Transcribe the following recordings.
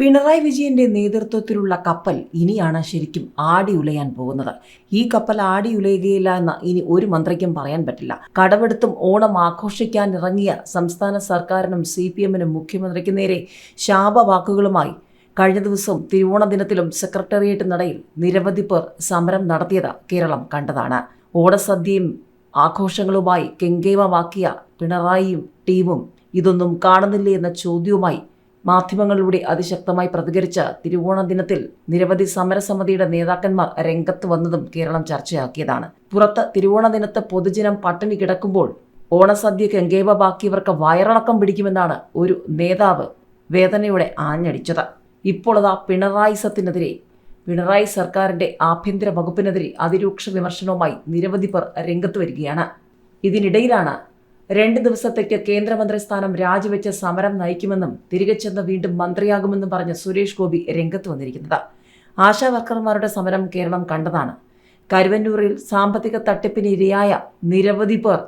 പിണറായി വിജയന്റെ നേതൃത്വത്തിലുള്ള കപ്പൽ ഇനിയാണ് ശരിക്കും ആടി ഉലയാൻ പോകുന്നത്. ഈ കപ്പൽ ആടി ഉലയുകയില്ല എന്ന് ഇനി ഒരു മന്ത്രിക്കും പറയാൻ പറ്റില്ല. കടവെടുത്തും ഓണം ആഘോഷിക്കാൻ ഇറങ്ങിയ സംസ്ഥാന സർക്കാരിനും സി പി എമ്മിനും മുഖ്യമന്ത്രിക്ക് നേരെ ശാപവാക്കുകളുമായി കഴിഞ്ഞ ദിവസം തിരുവോണ ദിനത്തിലും സെക്രട്ടേറിയറ്റ് നടയിൽ നിരവധി പേർ സമരം നടത്തിയത് കേരളം കണ്ടതാണ്. ഓണസദ്യയും ആഘോഷങ്ങളുമായി കെങ്കേമമാക്കിയ പിണറായിയും ടീമും ഇതൊന്നും കാണുന്നില്ലേ എന്ന ചോദ്യവുമായി മാധ്യമങ്ങളിലൂടെ അതിശക്തമായി പ്രതികരിച്ച തിരുവോണ ദിനത്തിൽ നിരവധി സമരസമിതിയുടെ നേതാക്കന്മാർ രംഗത്ത് വന്നതും കേരളം ചർച്ചയാക്കിയതാണ്. പുറത്ത് തിരുവോണ ദിനത്ത് പൊതുജനം പട്ടിണി കിടക്കുമ്പോൾ ഓണസദ്യ കെങ്കേമമാക്കിയവർക്ക് വയറിളക്കം പിടിക്കുമെന്നാണ് ഒരു നേതാവ് വേദനയോടെ ആഞ്ഞടിച്ചത്. ഇപ്പോൾ അതാ പിണറായിസത്തിനെതിരെ പിണറായി സർക്കാരിന്റെ ആഭ്യന്തര വകുപ്പിനെതിരെ അതിരൂക്ഷ വിമർശനവുമായി നിരവധി പേർ രംഗത്ത് വരികയാണ്. ഇതിനിടയിലാണ് രണ്ട് ദിവസത്തേക്ക് കേന്ദ്രമന്ത്രി സ്ഥാനം രാജിവെച്ച് സമരം നയിക്കുമെന്നും തിരികെ ചെന്ന് വീണ്ടും മന്ത്രിയാകുമെന്നും പറഞ്ഞ് സുരേഷ് ഗോപി രംഗത്ത് വന്നിരിക്കുന്നത്. ആശാ വർക്കർമാരുടെ സമരം കേരളം കണ്ടതാണ്. കരുവന്നൂരിൽ സാമ്പത്തിക തട്ടിപ്പിന് ഇരയായ നിരവധി പേർ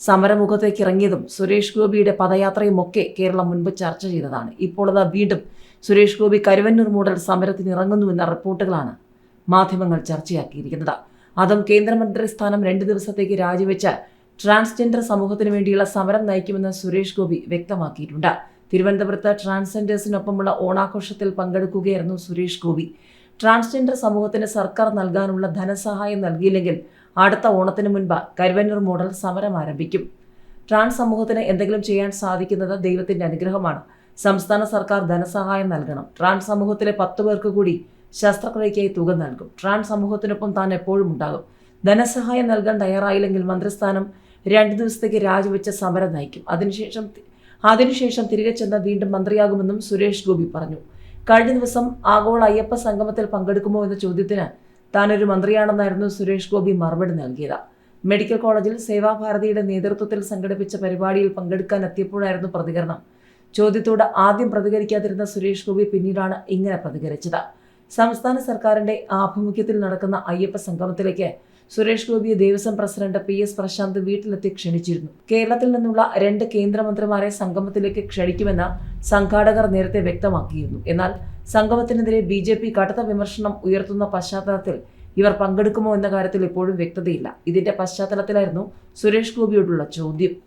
സമരമുഖത്തേക്ക് ഇറങ്ങിയതും സുരേഷ് ഗോപിയുടെ പദയാത്രയുമൊക്കെ കേരളം മുൻപ് ചർച്ച ചെയ്തതാണ്. ഇപ്പോൾ അത് വീണ്ടും സുരേഷ് ഗോപി കരുവന്നൂർ മൂടൽ സമരത്തിന് ഇറങ്ങുന്നുവെന്ന റിപ്പോർട്ടുകളാണ് മാധ്യമങ്ങൾ ചർച്ചയാക്കിയിരിക്കുന്നത്. അതും കേന്ദ്രമന്ത്രി സ്ഥാനം രണ്ട് ദിവസത്തേക്ക് രാജിവെച്ച ട്രാൻസ്ജെൻഡർ സമൂഹത്തിന് വേണ്ടിയുള്ള സമരം നയിക്കുമെന്ന് സുരേഷ് ഗോപി വ്യക്തമാക്കിയിട്ടുണ്ട്. തിരുവനന്തപുരത്ത് ട്രാൻസ്ജെൻഡേഴ്സിനൊപ്പമുള്ള ഓണാഘോഷത്തിൽ പങ്കെടുക്കുകയായിരുന്നു സുരേഷ് ഗോപി. ട്രാൻസ്ജെൻഡർ സമൂഹത്തിന് സർക്കാർ നൽകാനുള്ള ധനസഹായം നൽകിയില്ലെങ്കിൽ അടുത്ത ഓണത്തിന് മുൻപ് കരുവന്നൂർ മോഡൽ സമരം ആരംഭിക്കും. ട്രാൻസ് സമൂഹത്തിന് എന്തെങ്കിലും ചെയ്യാൻ സാധിക്കുന്നത് ദൈവത്തിന്റെ അനുഗ്രഹമാണ്. സംസ്ഥാന സർക്കാർ ധനസഹായം നൽകണം. ട്രാൻസ് സമൂഹത്തിലെ പത്ത് പേർക്ക് കൂടി ശസ്ത്രക്രിയയ്ക്കായി തുക നൽകും. ട്രാൻസ് സമൂഹത്തിനൊപ്പം താൻ എപ്പോഴും ഉണ്ടാകും. ധനസഹായം നൽകാൻ തയ്യാറായില്ലെങ്കിൽ മന്ത്രിസ്ഥാനം രണ്ട് ദിവസത്തേക്ക് രാജിവെച്ച സമരം നയിക്കും. അതിനുശേഷം അതിനുശേഷം തിരികെ ചെന്ന് വീണ്ടും മന്ത്രിയാകുമെന്നും സുരേഷ് ഗോപി പറഞ്ഞു. കഴിഞ്ഞ ദിവസം ആഗോള അയ്യപ്പ സംഗമത്തിൽ പങ്കെടുക്കുമോ എന്ന ചോദ്യത്തിന് താനൊരു മന്ത്രിയാണെന്നായിരുന്നു സുരേഷ് ഗോപി മറുപടി നൽകിയത്. മെഡിക്കൽ കോളേജിൽ സേവാഭാരതിയുടെ നേതൃത്വത്തിൽ സംഘടിപ്പിച്ച പരിപാടിയിൽ പങ്കെടുക്കാൻ എത്തിയപ്പോഴായിരുന്നു പ്രതികരണം. ചോദ്യത്തോട് ആദ്യം പ്രതികരിക്കാതിരുന്ന സുരേഷ് ഗോപി പിന്നീടാണ് ഇങ്ങനെ പ്രതികരിച്ചത്. സംസ്ഥാന സർക്കാരിന്റെ ആഭിമുഖ്യത്തിൽ നടക്കുന്ന അയ്യപ്പ സംഗമത്തിലേക്ക് സുരേഷ് ഗോപിയെ Devaswom president P S Prasanth വീട്ടിലെത്തി ക്ഷണിച്ചിരുന്നു. കേരളത്തിൽ നിന്നുള്ള രണ്ട് കേന്ദ്രമന്ത്രിമാരെ സംഗമത്തിലേക്ക് ക്ഷണിക്കുമെന്ന് സംഘാടകർ നേരത്തെ വ്യക്തമാക്കിയിരുന്നു. എന്നാൽ സംഗമത്തിനെതിരെ ബി ജെ പി കടുത്ത വിമർശനം ഉയർത്തുന്ന പശ്ചാത്തലത്തിൽ ഇവർ പങ്കെടുക്കുമോ എന്ന കാര്യത്തിൽ ഇപ്പോഴും വ്യക്തതയില്ല. ഇതിന്റെ പശ്ചാത്തലത്തിലായിരുന്നു സുരേഷ് ഗോപിയോടുള്ള ചോദ്യം.